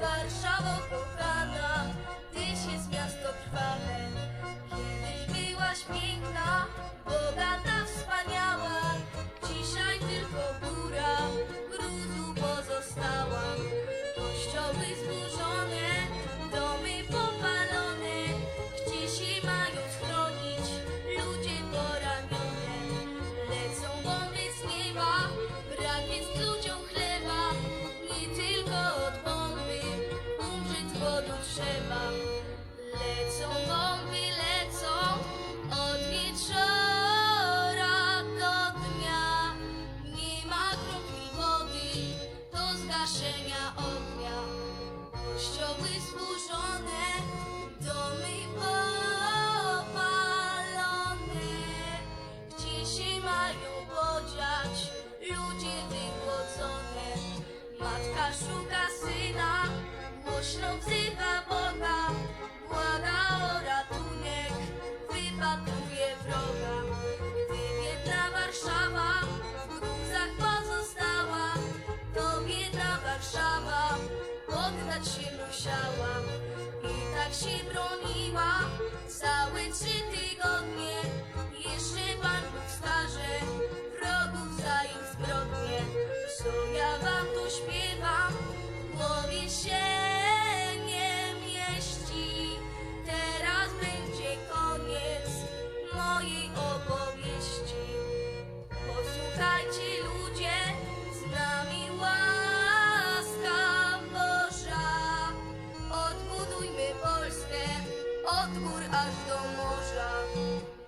Warszawo trzeba. Lecą bomby, lecą od wieczora do dnia. Nie ma kropli wody do zgaszenia ognia. Kościoły zburzone, domy popalone. Gdzie się mają podziać ludzie wygłodzone? Matka szuka syna, głośno wzywa Boga, błaga o ratunek, wypatruje wroga. Gdy Warszawa w gruzach pozostała, to biedna Warszawa poddać się musiała. I tak się broniła całe trzy tygodnie, od gór aż do morza.